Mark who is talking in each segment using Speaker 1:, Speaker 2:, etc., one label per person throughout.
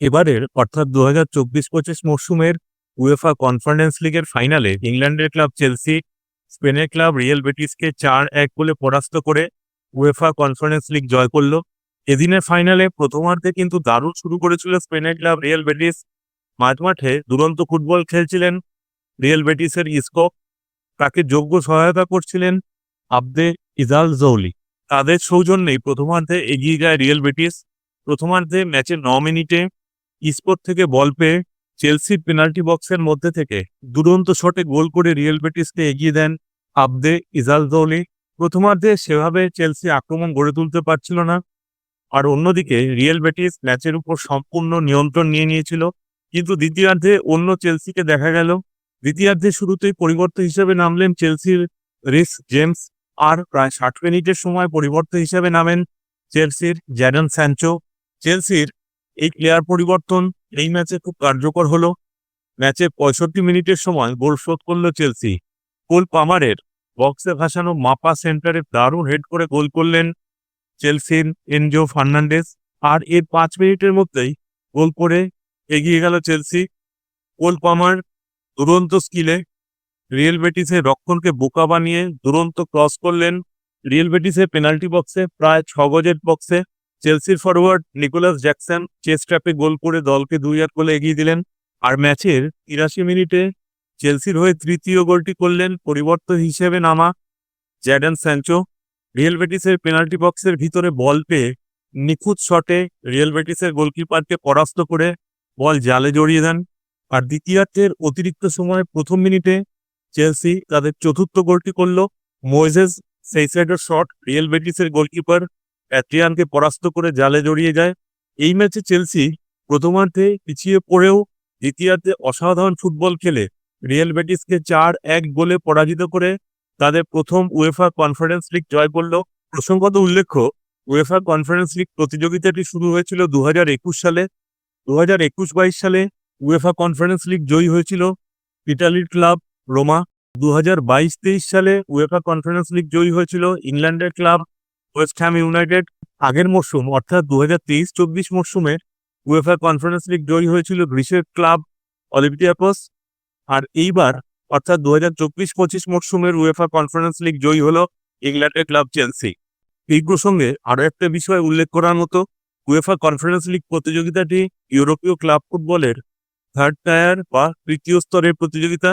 Speaker 1: এবারের, অর্থাৎ দু হাজার চব্বিশ পঁচিশ মরশুমের উয়েফা কনফারেন্স লিগের ফাইনালে ইংল্যান্ডের ক্লাব চেলসি স্পেনের ক্লাব রিয়েল বেটিসকে চার এক গোলে পরাস্ত করে উয়েফা কনফারেন্স লিগ জয় করল। এদিনের ফাইনালে প্রথমার্ধে কিন্তু দারুণ শুরু করেছিল স্পেনের ক্লাব রিয়েল বেটিস মাঝ মাঠে দুরন্ত ফুটবল খেলছিলেন রিয়েল বেটিসের ইস্কো। তাকে যোগ্য সহায়তা করছিলেন আবদে ইজাল জৌলি। তাদের সৌজন্যেই প্রথমার্ধে এগিয়ে যায় রিয়েল বেটিস প্রথমার্ধে ম্যাচে ন মিনিটে ইস্পোর্ট থেকে বল পেয়ে চেলসির পেনাল্টি বক্সের মধ্যে থেকে দুরন্ত শটে গোল করে রিয়েল বেটিসকে এগিয়ে দেন আবদে ইজাল জৌলি প্রথমার্ধে সেভাবে চেলসি আক্রমণ গড়ে তুলতে পারছিল না। আর অন্যদিকে রিয়েল বেটিস ম্যাচের উপর সম্পূর্ণ নিয়ন্ত্রণ নিয়ে নিয়েছিল। কিন্তু দ্বিতীয়ার্ধে অন্য চেলসিকে দেখা গেল। দ্বিতীয়ার্ধে শুরুতেই পরিবর্তন হিসেবে নামলেন চেলসির রিস জেমস আর প্রায় ষাট মিনিটের সময় পরিবর্তন হিসেবে নামেন চেলসির জ্যাডন স্যাঞ্চো চেলসির এই প্লেয়ার পরিবর্তন, এই ম্যাচে খুব কার্যকর হলো। ম্যাচে পঁয়ষট্টি মিনিটের সময় গোল শোধ করল চেলসি কোল পামারের বক্সে ভাসানো মাপা সেন্টারে দারুণ হেড করে গোল করলেন চেলসির এনজো ফার্নান্ডেস আর এর পাঁচ মিনিটের মধ্যেই গোল করে এগিয়ে গেল চেলসি কোল পামার দুরন্ত স্কিলে রিয়েল বেটিসের রক্ষণকে বোকা বানিয়ে দুরন্ত ক্রস করলেন। রিয়েল বেটিসের পেনাল্টি বক্সে প্রায় ছ গজের বক্সে চেলসির ফরওয়ার্ড নিকোলাস জ্যাকসন চেস্ট ট্র্যাপে গোল করে দলকে দুই এক গোলে এগিয়ে দিলেন। আর ম্যাচের তিরাশি মিনিটে চেলসির হয়ে তৃতীয় গোলটি করলেন পরিবর্তন হিসেবে নামা জ্যাডন স্যাঞ্চো রিয়েল বেটিসের পেনাল্টি বক্সের ভিতরে বল পেয়ে নিখুঁত শটে রিয়েল বেটিসের গোলকিপারকে পরাস্ত করে বল জালে জড়িয়ে দেন। আর দ্বিতীয়ার্ধের অতিরিক্ত সময়ে প্রথম মিনিটে চেলসি তাদের চতুর্থ গোলটি করল। মোয়েজেস সেই সাইডের শট রিয়েল বেটিসের গোলকিপার অ্যাট্রিয়ানকে পরাস্ত করে জালে জড়িয়ে যায়। এই ম্যাচে চেলসি প্রথমার্ধে পিছিয়ে পড়েও দ্বিতীয়ার্ধে অসাধারণ ফুটবল খেলে রিয়েল বেটিসকে চার এক গোলে পরাজিত করে তাদের প্রথম উয়েফা কনফারেন্স লিগ জয় করল। প্রসঙ্গত উল্লেখ্য, উয়েফা কনফারেন্স লিগ প্রতিযোগিতাটি শুরু হয়েছিল দু হাজার একুশ সালে। দু হাজার একুশ বাইশ সালে উয়েফা কনফারেন্স লিগ জয়ী হয়েছিল ইটালির ক্লাব রোমা। দু হাজার বাইশ তেইশ সালে উয়েফা কনফারেন্স লিগ জয়ী হয়েছিল ইংল্যান্ডের ক্লাব ওয়েস্ট হ্যাম ইউনাইটেড আগের মরশুম অর্থাৎ দু হাজার তেইশ চব্বিশ মরশুমে উয়েফা কনফারেন্স লিগ জয়ী হয়েছিল গ্রিসের ক্লাব অলিম্পিয়াকস। আর এইবার, অর্থাৎ দু হাজার চব্বিশ পঁচিশ মরশুমের উয়েফা কনফারেন্স লিগ জয়ী হলো ইংল্যান্ডের ক্লাব চেলসি। এই প্রসঙ্গে আরও একটা বিষয় উল্লেখ করার মতো উয়েফা কনফারেন্স লিগ প্রতিযোগিতাটি ইউরোপীয় ক্লাব ফুটবলের থার্ড টায়ার বা তৃতীয় স্তরের প্রতিযোগিতা।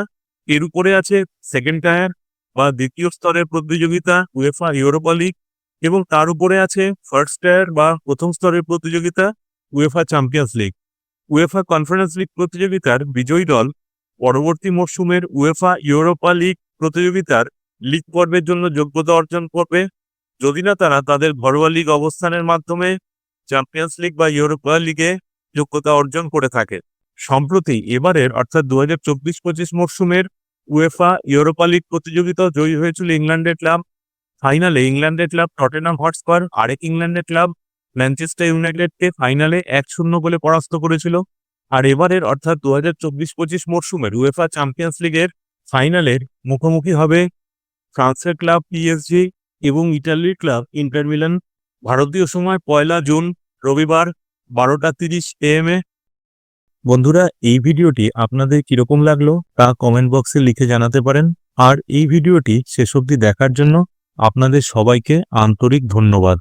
Speaker 1: এর উপরে আছে সেকেন্ড টায়ার বা দ্বিতীয় স্তরের প্রতিযোগিতা উয়েফা ইউরোপা লিগ এবং তার উপরে আছে ফার্স্ট টায়ার বা প্রথম স্তরের প্রতিযোগিতা UEFA Champions League UEFA Conference League প্রতিযোগিতার বিজয়ী দল পরবর্তী মরশুমের উয়েফা ইউরোপা লিগ প্রতিযোগিতার লিগ পর্বের জন্য যোগ্যতা অর্জন করবে। যদি না তারা তাদের ঘরোয়া লিগ অবস্থানের মাধ্যমে চ্যাম্পিয়ন্স লিগ বা ইউরোপা লিগে যোগ্যতা অর্জন করে থাকে। সম্প্রতি এবারের অর্থাৎ দু হাজার চব্বিশ পঁচিশ মরশুমের উয়েফা ইউরোপা লিগ প্রতিযোগিতা জয়ী হয়েছিল ইংল্যান্ডের ক্লাব ফাইনালে ইংল্যান্ডের ক্লাব টটেনাম হটস্পার, আরেক ইংল্যান্ডের ক্লাব ম্যানচেস্টার ইউনাইটেডকে ফাইনালে এক শূন্য বলে পরাস্ত করেছিল। আর এবারের অর্থাৎ দু হাজার চব্বিশ পঁচিশ মরশুমের উয়েফা চ্যাম্পিয়ন্স লিগের ফাইনালের মুখোমুখি হবে ফ্রান্সের ক্লাব পিএসজি এবং ইটালির ক্লাব ইন্টার মিলান। ভারতীয় সময় পয়লা জুন, রবিবার বারোটা তিরিশ এম এ। বন্ধুরা, এই ভিডিওটি আপনাদের কীরকম লাগল তা কমেন্ট বক্সে লিখে জানাতে পারেন। আর এই ভিডিওটি শেষ অবধি দেখার জন্য আপনাদের সবাইকে আন্তরিক ধন্যবাদ।